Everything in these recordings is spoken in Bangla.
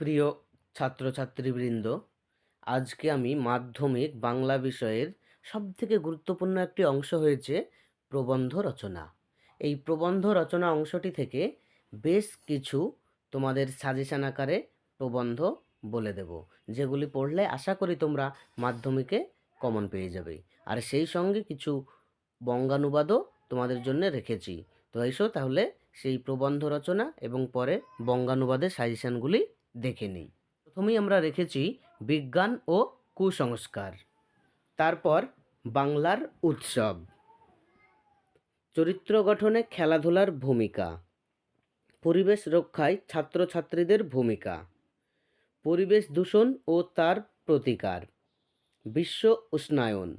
প্রিয় ছাত্রছাত্রীবৃন্দ, আজকে আমি মাধ্যমিক বাংলা বিষয়ের সবথেকে গুরুত্বপূর্ণ একটি অংশ হয়েছে প্রবন্ধ রচনা। এই প্রবন্ধ রচনা অংশটি থেকে বেশ কিছু তোমাদের সাজেশন আকারে প্রবন্ধ বলে দেব, যেগুলি পড়লে আশা করি তোমরা মাধ্যমিকে কমন পেয়ে যাবে। আর সেই সঙ্গে কিছু বঙ্গানুবাদও তোমাদের জন্য রেখেছি। তো এসো তাহলে সেই প্রবন্ধ রচনা এবং পরে বঙ্গানুবাদের সাজেশনগুলি দেখে নিই। প্রথমেই আমরা রেখেছি বিজ্ঞান ও কুসংস্কার। তারপর বাংলার উৎসব। চরিত্র গঠনে খেলাধুলার ভূমিকা। পরিবেশ রক্ষায় ছাত্রছাত্রীদের ভূমিকা। পরিবেশ দূষণ ও তার প্রতিকার। বিশ্ব উষ্ণায়ন।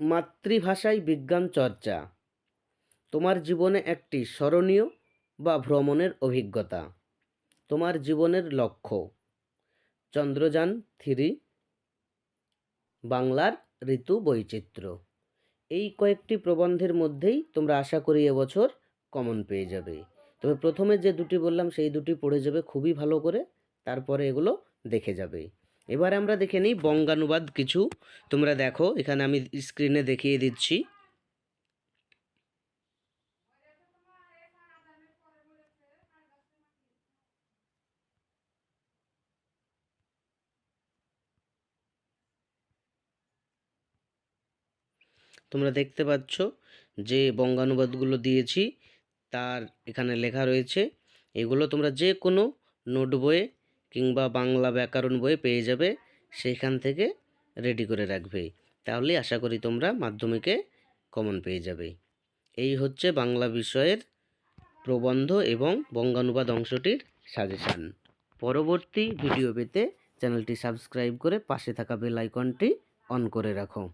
মাতৃভাষায় বিজ্ঞান চর্চা। তোমার জীবনে একটি স্মরণীয় বা ভ্রমণের অভিজ্ঞতা। তোমার জীবনের লক্ষ্য। চন্দ্রযান থ্রি, বাংলার ঋতু বৈচিত্র্য। এই কয়েকটি প্রবন্ধের মধ্যেই তোমরা আশা করি এবছর কমন পেয়ে যাবে। তবে প্রথমে যে দুটি বললাম, সেই দুটি পড়ে যাবে খুবই ভালো করে, তারপরে এগুলো দেখে যাবে। এবার আমরা দেখে নিই বঙ্গানুবাদ কিছু। তোমরা দেখো, এখানে আমি স্ক্রিনে দেখিয়ে দিচ্ছি। তোমরা দেখতে পাচ্ছ যে বঙ্গানুবাদগুলো দিয়েছি, তার এখানে লেখা রয়েছে, এগুলো তোমরা যে কোনো নোট বইয়ে কিংবা বাংলা ব্যাকরণ বইয়ে পেয়ে যাবে সেইখান থেকে রেডি করে রাখবে। তাহলে আশা করি তোমরা মাধ্যমিকে কমন পেয়ে যাবে। এই হচ্ছে বাংলা বিষয়ের প্রবন্ধ এবং বঙ্গানুবাদ অংশটির সাজেশান। পরবর্তী ভিডিও পেতে চ্যানেলটি সাবস্ক্রাইব করে পাশে থাকা বেল আইকনটি অন করে রাখো।